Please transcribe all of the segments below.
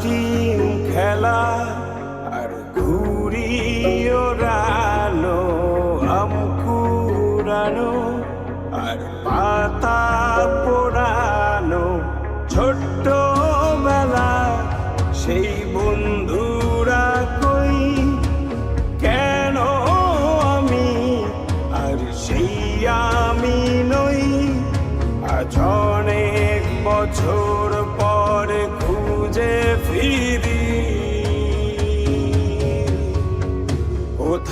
Team খেলা আর ঘুরি ওড়ানো আমকুরানো আর পাতা পোড়ানো ছোট্ট বেলা সেই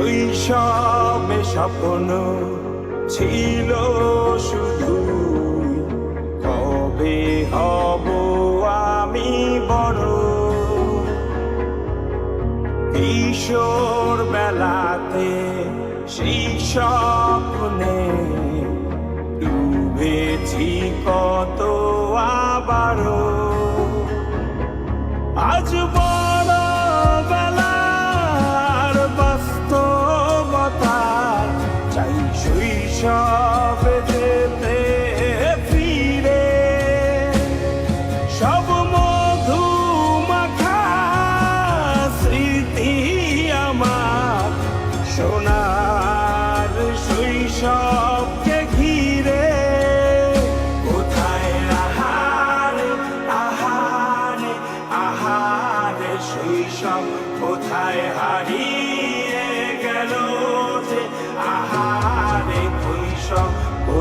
শৈশবে স্বপ্ন ছিল শুধু। কবে হব আমি বড়? কিশোর বেলাতে সেই স্বপ্নে